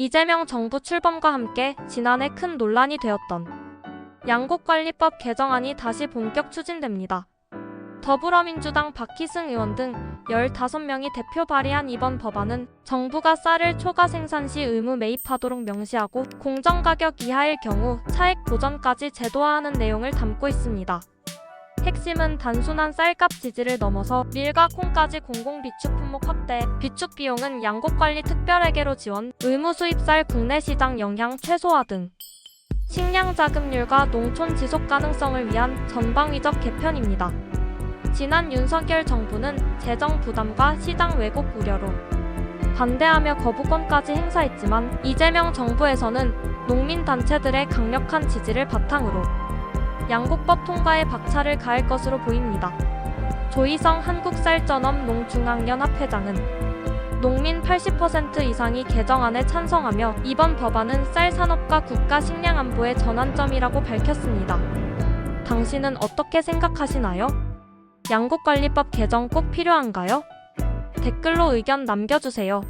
이재명 정부 출범과 함께 지난해 큰 논란이 되었던 양곡관리법 개정안이 다시 본격 추진됩니다. 더불어민주당 박희승 의원 등 15명이 대표 발의한 이번 법안은 정부가 쌀을 초과 생산 시 의무 매입하도록 명시하고 공정가격 이하일 경우 차액 보전까지 제도화하는 내용을 담고 있습니다. 핵심은 단순한 쌀값 지지를 넘어서 밀과 콩까지 공공 비축 품목 확대, 비축 비용은 양곡관리 특별회계로 지원, 의무 수입 쌀 국내 시장 영향 최소화 등 식량 자급률과 농촌 지속 가능성을 위한 전방위적 개편입니다. 지난 윤석열 정부는 재정 부담과 시장 왜곡 우려로 반대하며 거부권까지 행사했지만 이재명 정부에서는 농민 단체들의 강력한 지지를 바탕으로 양곡법 통과에 박차를 가할 것으로 보입니다. 조희성 한국쌀전업 농중앙연합회장은 농민 80% 이상이 개정안에 찬성하며 이번 법안은 쌀 산업과 국가 식량 안보의 전환점이라고 밝혔습니다. 당신은 어떻게 생각하시나요? 양곡관리법 개정 꼭 필요한가요? 댓글로 의견 남겨주세요.